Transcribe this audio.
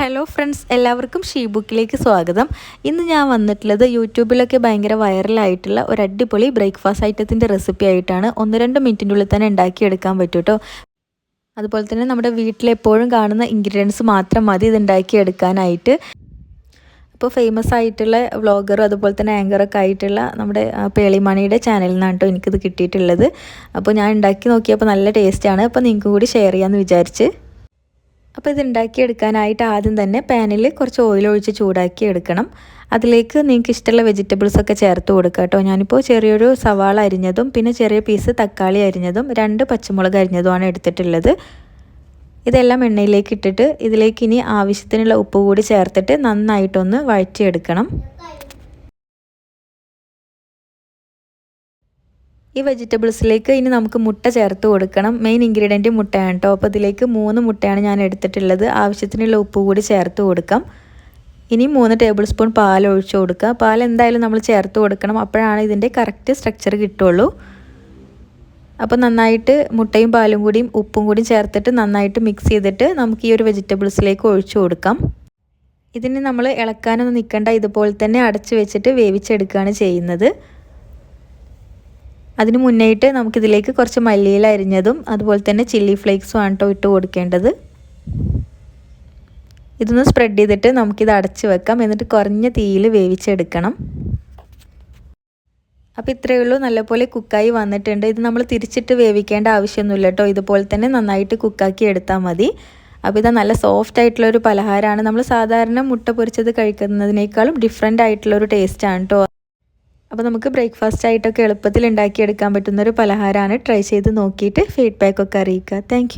Hello friends എല്ലാവർക്കും she ബുക്കിലേക്ക് സ്വാഗതം. ഇന്ന് ഞാൻ വന്നിട്ടുള്ളത് യൂട്യൂബിലൊക്കെ ഭയങ്കര വൈറലായിട്ടുള്ള ഒരു അടിപൊളി ബ്രേക്ക്ഫാസ്റ്റ് ഐറ്റത്തിന്റെ റെസിപ്പി ആയിട്ടാണ്. ഒന്ന് രണ്ട് മിനിറ്റിന്റെ ഉള്ളിൽ തന്നെ ഉണ്ടാക്കിയെടുക്കാൻ പറ്റും കേട്ടോ അതുപോലെ തന്നെ നമ്മുടെ വീട്ടിലെപ്പോഴും കാണുന്ന ഇൻഗ്രീഡിയൻസ് മാത്രം മതി ഇത് ഉണ്ടാക്കിയെടുക്കാനായിട്ട്. അപ്പോൾ ഫേമസ് ആയിട്ടുള്ള വ്ളോഗറും അതുപോലെ തന്നെ ആങ്കറൊക്കെ ആയിട്ടുള്ള നമ്മുടെ പേളിമണിയുടെ ചാനലിൽ നിന്നാണ് കേട്ടോ എനിക്കിത് കിട്ടിയിട്ടുള്ളത്. അപ്പോൾ ഞാൻ ഉണ്ടാക്കി നോക്കിയപ്പോൾ നല്ല ടേസ്റ്റാണ് അപ്പോൾ നിങ്ങൾക്ക് കൂടി ഷെയർ ചെയ്യാമെന്ന് വിചാരിച്ച്. അപ്പോൾ ഇത് ഉണ്ടാക്കിയെടുക്കാനായിട്ട് ആദ്യം തന്നെ പാനിൽ കുറച്ച് ഓയിൽ ഒഴിച്ച് ചൂടാക്കി എടുക്കണം. അതിലേക്ക് നിങ്ങൾക്ക് ഇഷ്ടമുള്ള വെജിറ്റബിൾസ് ഒക്കെ ചേർത്ത് കൊടുക്കുക കേട്ടോ. ഞാനിപ്പോൾ ചെറിയൊരു സവാള അരിഞ്ഞതും പിന്നെ ചെറിയ പീസ് തക്കാളി അരിഞ്ഞതും രണ്ട് പച്ചമുളക് അരിഞ്ഞതുമാണ് എടുത്തിട്ടുള്ളത്. ഇതെല്ലാം എണ്ണയിലേക്ക് ഇട്ടിട്ട് ഇതിലേക്ക് ഇനി ആവശ്യത്തിനുള്ള ഉപ്പ് കൂടി ചേർത്തിട്ട് നന്നായിട്ടൊന്ന് വഴറ്റിയെടുക്കണം. ഈ വെജിറ്റബിൾസിലേക്ക് ഇനി നമുക്ക് മുട്ട ചേർത്ത് കൊടുക്കണം. മെയിൻ ഇൻഗ്രീഡിയന്റ് മുട്ടയാണ് കേട്ടോ അപ്പോൾ ഇതിലേക്ക് മൂന്ന് മുട്ടയാണ് ഞാൻ എടുത്തിട്ടുള്ളത്. ആവശ്യത്തിനുള്ള ഉപ്പ് കൂടി ചേർത്ത് കൊടുക്കാം. ഇനി മൂന്ന് ടേബിൾ സ്പൂൺ പാൽ ഒഴിച്ചു കൊടുക്കുക. പാൽ എന്തായാലും നമ്മൾ ചേർത്ത് കൊടുക്കണം. അപ്പോഴാണ് ഇതിന്റെ കറക്റ്റ് സ്ട്രക്ചർ കിട്ടുള്ളൂ. അപ്പോൾ നന്നായിട്ട് മുട്ടയും പാലും കൂടിയും ഉപ്പും കൂടിയും ചേർത്തിട്ട് നന്നായിട്ട് മിക്സ് ചെയ്തിട്ട് നമുക്ക് ഈ ഒരു വെജിറ്റബിൾസിലേക്ക് ഒഴിച്ചു കൊടുക്കാം. ഇതിന് നമ്മൾ ഇളക്കാനൊന്നും നിൽക്കേണ്ട. ഇതുപോലെ തന്നെ അടച്ചു വെച്ചിട്ട് വേവിച്ചെടുക്കുകയാണ് ചെയ്യുന്നത്. അതിന് മുന്നേയിട്ട് നമുക്കിതിലേക്ക് കുറച്ച് മല്ലിയില അരിഞ്ഞതും അതുപോലെ തന്നെ ചില്ലി ഫ്ലേക്സും ആണ് കേട്ടോ ഇട്ട് കൊടുക്കേണ്ടത്. ഇതൊന്ന് സ്പ്രെഡ് ചെയ്തിട്ട് നമുക്കിത് അടച്ച് വെക്കാം. എന്നിട്ട് കുറഞ്ഞ തീയിൽ വേവിച്ചെടുക്കണം. അപ്പോൾ ഇത്രയേ ഉള്ളൂ. നല്ലപോലെ കുക്കായി വന്നിട്ടുണ്ട്. ഇത് നമ്മൾ തിരിച്ചിട്ട് വേവിക്കേണ്ട ആവശ്യമൊന്നുമില്ല കേട്ടോ ഇതുപോലെ തന്നെ നന്നായിട്ട് കുക്കാക്കി എടുത്താൽ മതി. അപ്പോൾ ഇത് നല്ല സോഫ്റ്റ് ആയിട്ടുള്ള ഒരു പലഹാരമാണ്. നമ്മൾ സാധാരണ മുട്ട പൊരിച്ചത് കഴിക്കുന്നതിനേക്കാളും ഡിഫറെന്റ് ആയിട്ടുള്ള ഒരു ടേസ്റ്റാണ് കേട്ടോ അപ്പോൾ നമുക്ക് ബ്രേക്ക്ഫാസ്റ്റ് ആയിട്ടൊക്കെ എളുപ്പത്തിൽ ഉണ്ടാക്കിയെടുക്കാൻ പറ്റുന്നൊരു പലഹാരമാണ് ട്രൈ ചെയ്ത് നോക്കിയിട്ട് ഫീഡ്ബാക്ക് ഒക്കെ അറിയിക്കുക. താങ്ക്